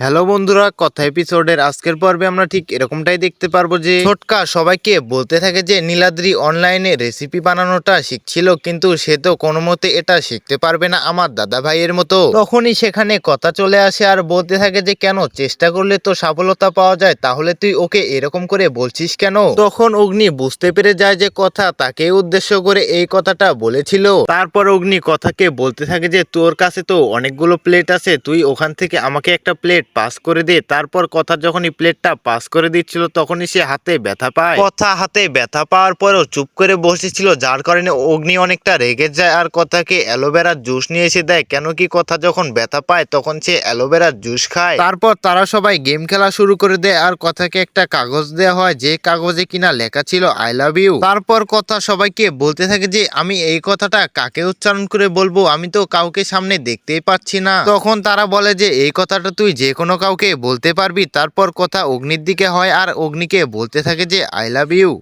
Hello বন্ধুরা, কথা এপিসোডের আজকের পর্বে আমরা ঠিক এরকমটাই দেখতে পারব যে ছোটকা সবাইকে বলতে থাকে যে নীলাদ্রি অনলাইনে রেসিপি বানানোটা শিখছিল, কিন্তু সে তো কোনো মতে এটা শিখতে পারবে না আমার দাদা ভাইয়ের মতো। তখনই সেখানে কথা চলে আসে আর বলতে থাকে যে, কেন, চেষ্টা করলে তো সফলতা পাওয়া যায়, তাহলে তুই ওকে এরকম করে বলছিস কেন? তখন অগ্নি বুঝতে পেরে যায় যে কথা তাকে উদ্দেশ্য করে এই কথাটা বলেছিল। তারপর অগ্নি কথাকে বলতে থাকে যে, তোর কাছে তো অনেকগুলো প্লেট আছে, তুই ওখান থেকে আমাকে একটা প্লেট পাস করে দে তারপর কথা যখনই প্লেটটা পাস করে দিচ্ছিল তখনই সে হাতে ব্যথা পায়। কথা হাতে ব্যথা পাওয়ার পরেও চুপ করে বসেছিল যার কারণে অগ্নি অনেকটা রেগে যায় আর কথাকে অ্যালোভেরার জুস নিয়ে এসে দেয়। কেন কি কথা যখন ব্যথা পায় তখন সে অ্যালোভেরার জুস খায়। তারপর তারা সবাই গেম খেলা শুরু করে দেয় আর কথাকে একটা কাগজ দেওয়া হয় যে কাগজে কিনা লেখা ছিল আই লাভ ইউ তারপর কথা সবাইকে বলতে থাকে যে আমি এই কথাটা কাকে উচ্চারণ করে বলব? আমি তো কাউকে সামনে দেখতেই পাচ্ছি না। তখন তারা বলে যে এই কথাটা তুই যে কোনো কাউকে বলতে পারবি, তারপর কথা অগ্নির দিকে হয় আর অগ্নিকে বলতে থাকে যে আই লাভ ইউ